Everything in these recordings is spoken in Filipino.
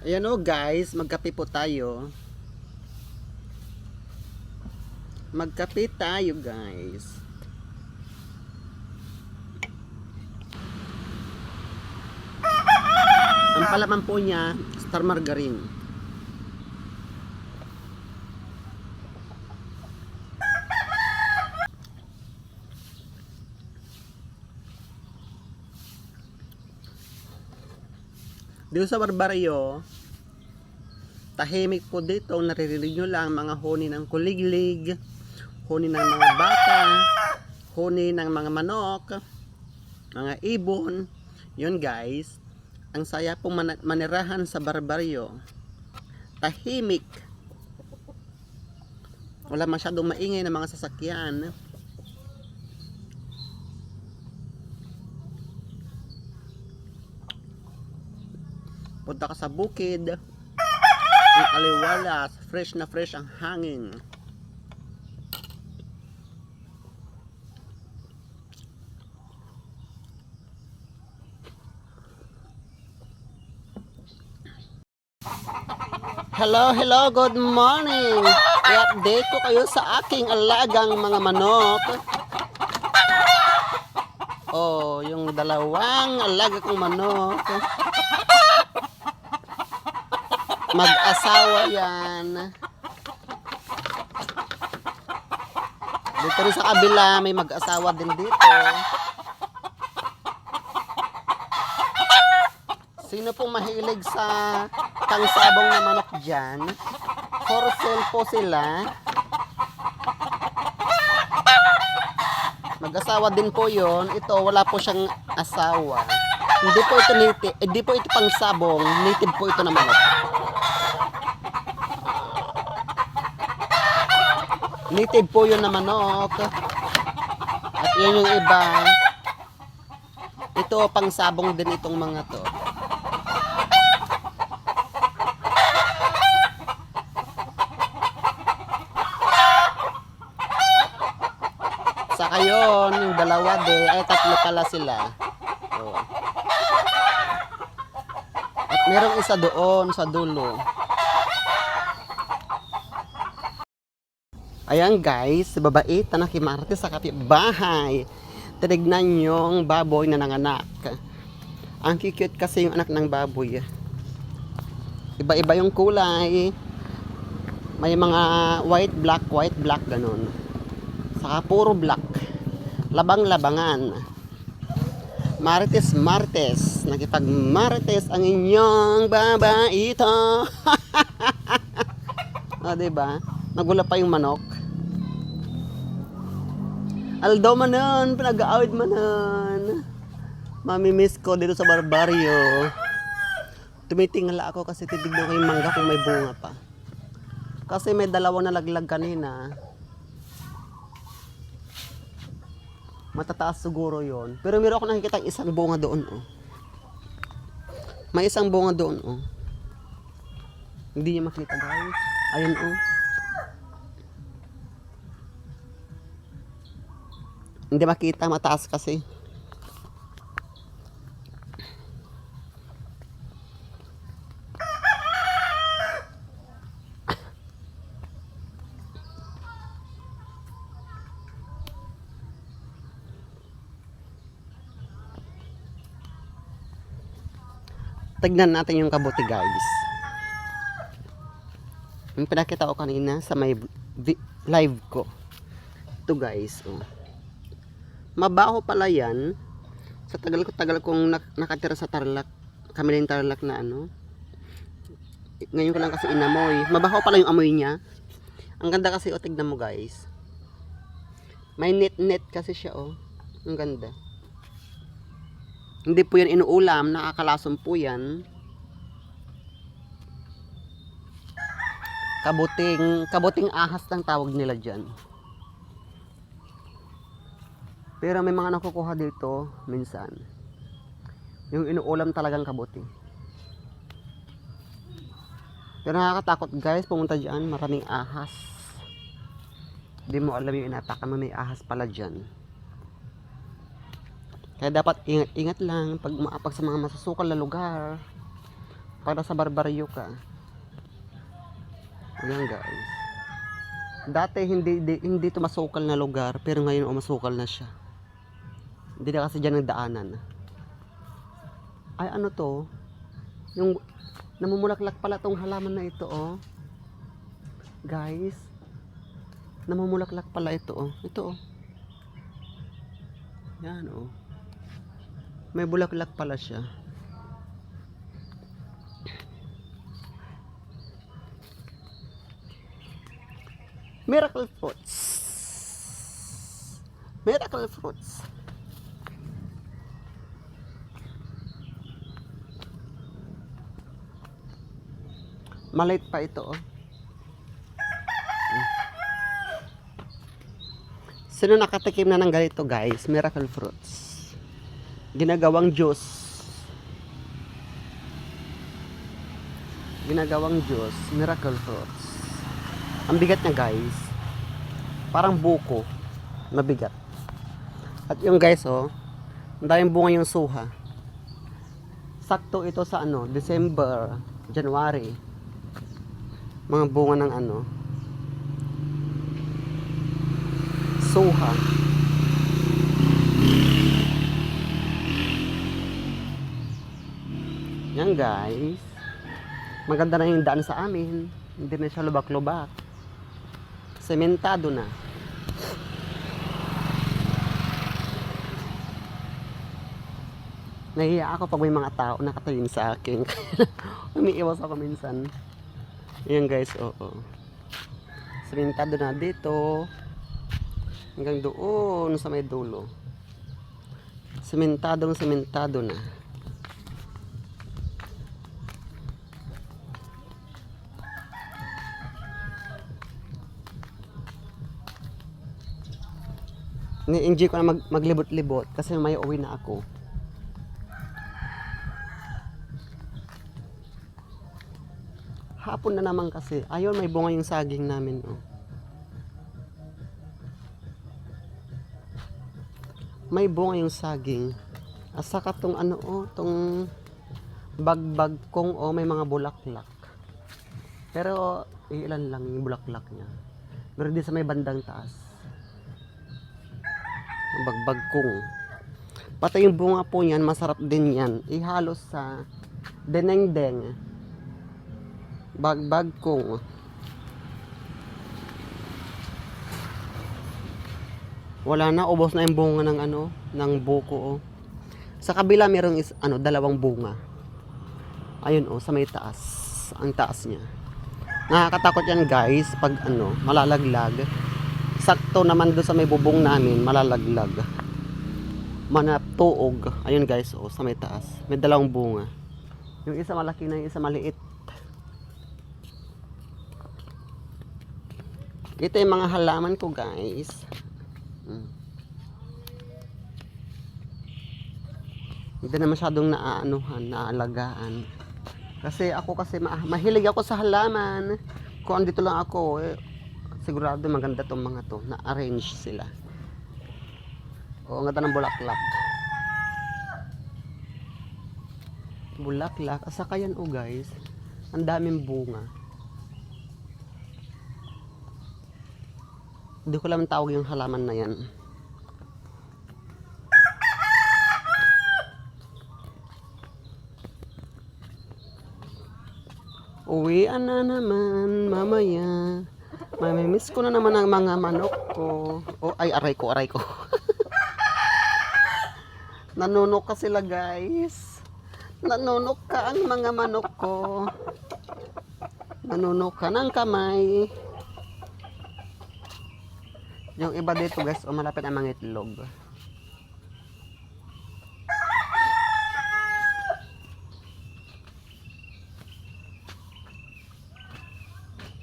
Ayan o guys, magkape po tayo. Magkape tayo guys. Ang palaman po niya, star margarine. Dito sa barbaryo, tahimik po dito, naririnig nyo lang mga huni ng kuliglig, huni ng mga bata, huni ng mga manok, mga ibon. Yun guys, ang saya pong man- manirahan sa barbaryo. Tahimik. Wala masyadong maingay na mga sasakyan. Punta ka sa bukid. Ang aliwalas, fresh na fresh ang hangin. Hello, hello, good morning. I-update ko kayo sa aking alagang mga manok. Oh, yung dalawang alaga kong manok. Mag-asawa yan. Dito rin sa kabila, may mag-asawa din dito. Sino pong mahilig sa pangsabong na manok dyan? For sale po sila. Mag-asawa din po yon. Ito, wala po siyang asawa. Hindi po ito native, hindi po ito pangsabong. Native po ito na manok. Native po yun na manok. At yun yung iba. Ito, pangsabong din itong mga to. Saka yun, yung dalawa de, ay tatlo pala sila. Oh. At merong isa doon sa dulo. Ayan guys, babae, tanakimarte sa kapitbahay. Tinignan yung baboy na nanganak. Ang cute kasi yung anak ng baboy. Iba-iba yung kulay. May mga white, black, white, black, ganun. Saka puro black. Labang-labangan. Martes, Martes. Nakipag-Martes ang inyong babaito. o, diba? Nagula pa yung manok. Aldo manon, pinag-aawid manon. Mamimiss ko dito sa barbaryo. Tumitingala ako kasi titignan ko yung mangga kung may bunga pa. Kasi may dalawa na laglag kanina. Matataas siguro yon. Pero meron ako nakikita isang bunga doon, oh. May isang bunga doon, oh. Hindi niya makita, guys. Ayun, oh. Hindi makita, mataas kasi. Tignan natin yung kabuti guys. Yung pinakita ko kanina sa may live ko. Ito guys. Oh. Mabaho pala yan. Sa tagal ko tagal kong nak- nakatira sa Tarlac. Kami rin Tarlac na ano. Ngayon ko lang kasi inamoy. Mabaho pala yung amoy niya. Ang ganda kasi oh, tignan mo guys. May net-net kasi siya oh. Ang ganda. Hindi po yan inuulam, nakakalason po yan. Kabuting, kabuting ahas lang tawag nila dyan. Pero may mga nakukuha dito, minsan. Yung inuulam talagang kabuti. Pero nakakatakot guys, pumunta dyan, maraming ahas. Hindi mo alam yung inataka mo, may ahas pala dyan. Kaya dapat ingat-ingat lang pag maapag sa mga masusukal na lugar. Para sa barbaryo ka. Ayan guys. Dati hindi, hindi, hindi masukal na lugar, pero ngayon oh, masukal na siya. Hindi na kasi dyan nagdaanan. Ay ano to? Yung namumulaklak pala tong halaman na ito oh. Guys, namumulaklak pala ito oh. Ito oh. Yan oh. May bulaklak pala siya. Miracle fruits. Miracle fruits. Maliit pa ito oh. Sino nakatikim na ng ganito guys? Miracle fruits. Ginagawang juice. Ginagawang juice. Miracle fruits. Ang bigat niya guys. Parang buko. Mabigat. At yung guys oh. Ang daming bunga yung suha. Sakto ito sa ano. December. January. Mga bunga ng ano. Suha. Yan guys. Maganda na yung daan sa amin. Hindi na siya lubak-lubak. Sementado na. Nahiya ako pag may mga tao nakatingin sa akin. Umiiwas ako minsan. Ayan guys, oo. Sementado na dito. Hanggang doon sa may dulo. Sementadong sementado na. Ni-enjoy ko na mag maglibot-libot kasi may uwi na ako. Hapon na naman kasi. Ayun, may bunga yung saging namin. Oh. May bunga yung saging. At tong ano oh, tong bagbag kong oh, may mga bulaklak. Pero ilan lang yung bulaklak niya. Pero di sa may bandang taas. Bagbag kong. Pati yung bunga po niyan, masarap din yan. Ihalo sa deneng-deng. Bagbag kong. Wala na, ubos na yung bunga ng ano, ng buko oh. Sa kabila merong is, ano, dalawang bunga. Ayun oh, sa may taas. Ang taas niya. Nakakatakot yan guys, pag ano, malalaglag. Sakto naman doon sa may bubong namin, malalaglag. Manatuog. Ayun guys, oh, sa may taas. May dalawang bunga. Yung isa malaki na, yung isa maliit. Ito yung mga halaman ko guys. Mm. Hindi na masyadong naaanuhan, naalagaan. Kasi ako kasi ma- mahilig ako sa halaman. Kung andito lang ako, eh, sigurado maganda tong mga to. Na-arrange sila. O, ang ganda ng bulaklak. Bulaklak. Asa yan o guys. Ang daming bunga. Hindi ko lang tawag yung halaman na yan. Uwian na naman mamaya. Mamimiss ko na naman ang mga manok ko. Oh, ay, aray ko, aray ko. Nanunok ka sila, guys. Nanunok ka ang mga manok ko. Nanunok ka ng kamay. Yung iba dito, guys, oh, malapit ang mga itlog.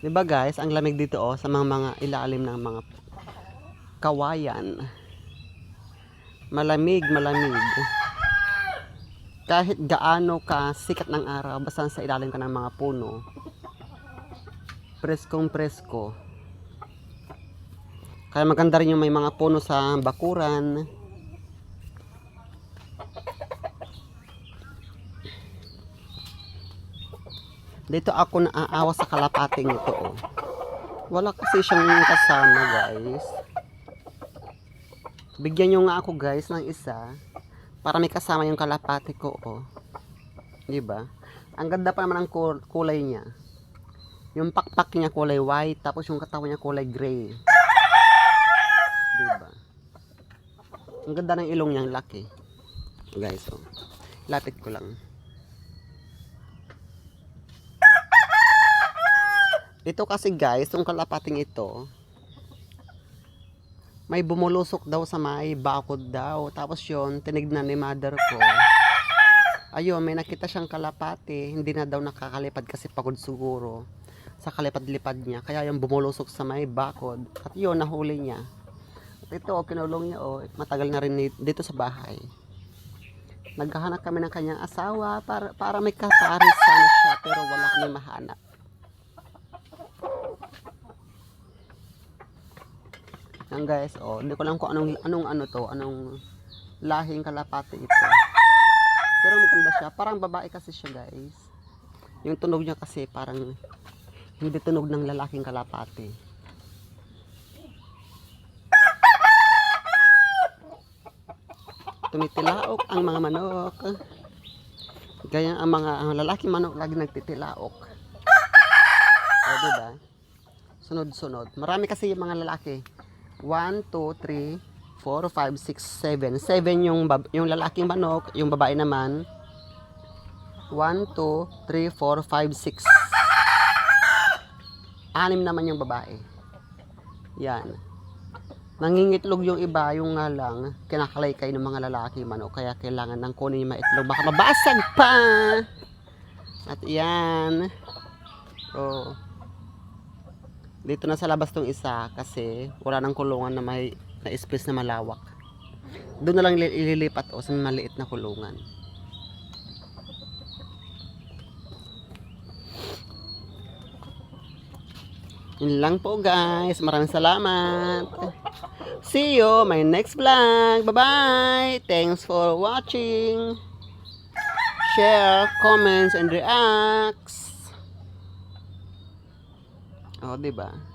Di ba guys, ang lamig dito oh sa mga mga ilalim ng mga kawayan. Malamig, malamig. Kahit gaano ka sikat ng araw, basta sa ilalim ka ng mga puno. Preskong presko. Kaya maganda rin yung may mga puno sa bakuran. Dito ako naaawa sa kalapating ito, oh. Wala kasi siyang kasama, guys. Bigyan nyo nga ako, guys, ng isa. Para may kasama yung kalapati ko, oh. Di ba? Ang ganda pa naman ng kul- kulay niya. Yung pakpak niya kulay white, tapos yung katawan niya kulay gray. Di ba? Ang ganda ng ilong niya, laki. Guys, oh. Lapit ko lang. Ito kasi guys, yung kalapating ito, may bumulusok daw sa may bakod daw. Tapos yon tinignan ni mother ko. Ayun, may nakita siyang kalapati. Hindi na daw nakakalipad kasi pagod siguro sa kalipad-lipad niya. Kaya yung bumulusok sa may bakod. At yun, nahuli niya. Ito, kinulong niya, oh, matagal na rin dito sa bahay. Naghahanap kami ng kanyang asawa para, para may kaparis sana siya pero wala kami mahanap. Yan guys, oh, hindi ko lang kung anong anong ano to, anong lahing kalapati ito. Pero maganda siya, parang babae kasi siya, guys. Yung tunog niya kasi parang hindi tunog ng lalaking kalapati. Tumitilaok ang mga manok. Gaya ang mga ang lalaking manok lagi nagtitilaok. O, diba? Sunod-sunod. Marami kasi yung mga lalaki. 1, 2, 3, 4, 5, 6, 7. 7 yung, yung lalaking manok, yung babae naman. 1, 2, 3, 4, 5, 6. Anim naman yung babae. Yan. Nangingitlog yung iba, yung nga lang, kinakalaykay ng mga lalaki manok. Kaya kailangan ng kunin yung mga. Baka mabasag pa! At yan. Oh. Dito na sa labas tong isa kasi wala nang kulungan na may na space na malawak. Doon na lang ili- ililipat o sa maliit na kulungan. Yun lang po guys. Maraming salamat. See you my next vlog. Bye-bye. Thanks for watching. Share, comments, and reacts. Oh, 'di ba?